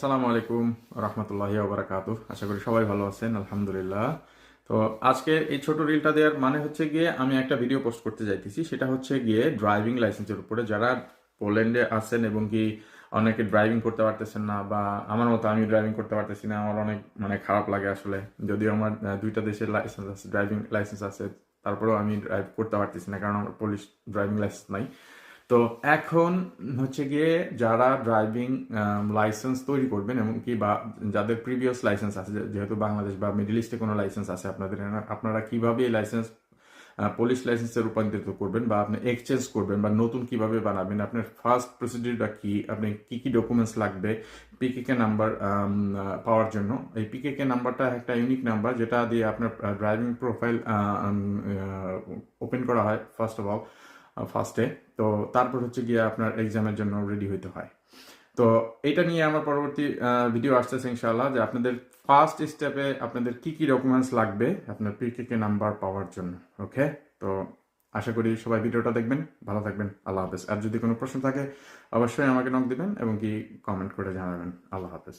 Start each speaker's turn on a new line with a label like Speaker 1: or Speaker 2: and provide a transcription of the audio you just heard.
Speaker 1: আসসালামু আলাইকুম রহমতুল্লাহি ওবরাকাত আশা করি সবাই ভালো আছেন, আলহামদুলিল্লাহ। তো আজকে এই ছোট রিলটা দেওয়ার মানে হচ্ছে গিয়ে আমি একটা ভিডিও পোস্ট করতে যাইতেছি। সেটা হচ্ছে গিয়ে ড্রাইভিং লাইসেন্সের উপরে। যারা পোল্যান্ডে আছেন এবং কি অনেকে ড্রাইভিং করতে পারতেছেন না বা আমার মতো আমি ড্রাইভিং করতে পারতেছি না, আমার অনেক মানে খারাপ লাগে আসলে। যদিও আমার দুইটা দেশের লাইসেন্স আছে, ড্রাইভিং লাইসেন্স আছে, তারপরেও আমি ড্রাইভ করতে পারতেছি না কারণ আমার পুলিশ ড্রাইভিং লাইসেন্স নাই। তো এখন হচ্ছে গিয়ে যারা ড্রাইভিং লাইসেন্স তৈরি করবেন এমনকি বা যাদের প্রিভিয়াস লাইসেন্স আছে যেহেতু বাংলাদেশ বা মিডল ইস্টে কোনো লাইসেন্স আছে, আপনাদের আপনারা কীভাবে এই লাইসেন্স পুলিশ লাইসেন্সে রূপান্তরিত করবেন বা আপনি এক্সচেঞ্জ করবেন বা নতুন কীভাবে বানাবেন, আপনার ফার্স্ট প্রসিডিউরটা কি, আপনি কি কি ডকুমেন্টস লাগবে পিকেকে নাম্বার পাওয়ার জন্য। এই পিকেকে নাম্বারটা একটা ইউনিক নাম্বার যেটা দিয়ে আপনার ড্রাইভিং প্রোফাইল ওপেন করা হয় ফার্স্ট অফ অল ফার্স্টে তো তারপর হচ্ছে গিয়ে আপনার এক্সামের জন্য রেডি হইতে হয়। তো এটা নিয়ে আমার পরবর্তী ভিডিও আসতেছে ইনশাআল্লাহ যে আপনাদের ফার্স্ট স্টেপে আপনাদের কি কি ডকুমেন্টস লাগবে আপনার পিকেকে নাম্বার পাওয়ার জন্য ওকে তো আশা করি সবাই ভিডিওটা দেখবেন, ভালো থাকবেন, আল্লাহ হাফেজ। আর যদি কোনো প্রশ্ন থাকে, অবশ্যই আমাকে নক দিবেন এবং কি কমেন্ট করে জানাবেন, আল্লাহ হাফেজ।